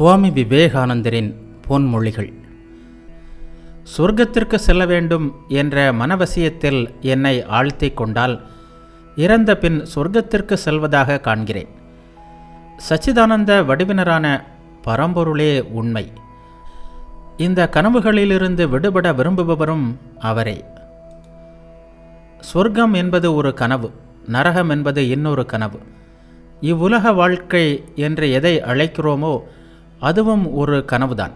சுவாமி விவேகானந்தரின் பொன்மொழிகள். சொர்க்கத்திற்கு செல்ல வேண்டும் என்ற மனவசியத்தில் என்னை ஆழ்த்தி கொண்டால் இறந்த பின் சொர்க்கத்திற்கு செல்வதாக காண்கிறேன். சச்சிதானந்த வடிவினரான பரம்பொருளே உண்மை. இந்த கனவுகளிலிருந்து விடுபட விரும்புபவரும் அவரே. சொர்க்கம் என்பது ஒரு கனவு நரகம் என்பது இன்னொரு கனவு. இவ்வுலக வாழ்க்கை என்று எதை அழைக்கிறோமோ அதுவும் ஒரு கனவுதான்.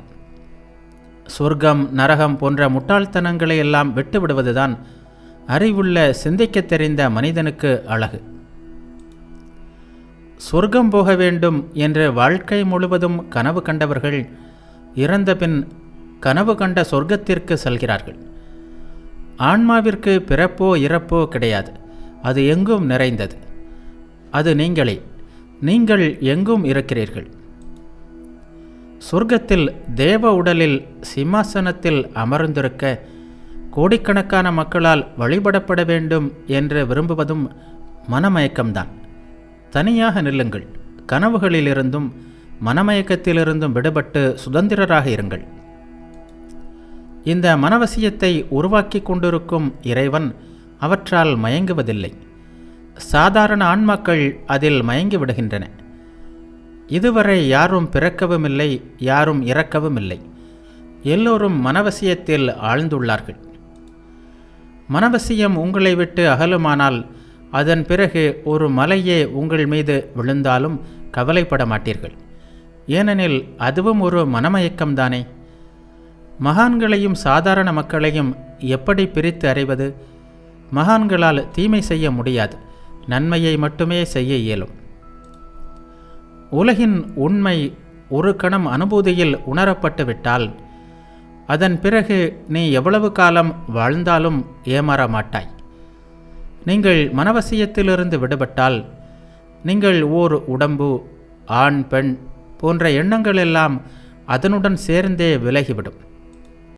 சொர்க்கம் நரகம் போன்ற முட்டாள்தனங்களை எல்லாம் விட்டுவிடுவதுதான் அறிவுள்ள சிந்திக்கத் தெரிந்த மனிதனுக்கு அழகு. சொர்க்கம் போக வேண்டும் என்று வாழ்க்கை முழுவதும் கனவு கண்டவர்கள் இறந்த பின் கனவு கண்ட சொர்க்கத்திற்கு செல்கிறார்கள். ஆன்மாவிற்கு பிறப்போ இறப்போ கிடையாது. அது எங்கும் நிறைந்தது. அது நீங்களே. நீங்கள் எங்கும் இருக்கிறீர்கள். சொர்க்கத்தில் தேவ உடலில் சிம்மாசனத்தில் அமர்ந்திருக்க கோடிக்கணக்கான மக்களால் வழிபடப்பட வேண்டும் என்று விரும்புவதும் மனமயக்கம்தான். தனியாக நில்லுங்கள். கனவுகளிலிருந்தும் மனமயக்கத்திலிருந்தும் விடுபட்டு சுதந்திரராக இருங்கள். இந்த மனவசியத்தை உருவாக்கி கொண்டிருக்கும் இறைவன் அவற்றால் மயங்குவதில்லை. சாதாரண ஆன்மாக்கள் அதில் மயங்கி விடுகின்றன. இதுவரை யாரும் பிறக்கவும் இல்லை யாரும் இறக்கவும் இல்லை எல்லோரும் மனவசியத்தில் ஆழ்ந்துள்ளார்கள். மனவசியம் உங்களை விட்டு அகலுமானால் அதன் பிறகு ஒரு மலையே உங்கள் மீது விழுந்தாலும் கவலைப்பட மாட்டீர்கள். ஏனெனில் அதுவும் ஒரு மனமயக்கம்தானே? மகான்களையும் சாதாரண மக்களையும் எப்படி பிரித்து அறிவது? மகான்களால் தீமை செய்ய முடியாது. நன்மையை மட்டுமே செய்ய இயலும். உலகின் உண்மை ஒரு கணம் அனுபூதியில் உணரப்பட்டு விட்டால் அதன் பிறகு நீ எவ்வளவு காலம் வாழ்ந்தாலும் ஏமாற மாட்டாய். நீங்கள் மனவசியத்திலிருந்து விடுபட்டால் நீங்கள் ஓர் உடம்பு ஆண் பெண் போன்ற எண்ணங்களெல்லாம் அதனுடன் சேர்ந்தே விலகிவிடும்.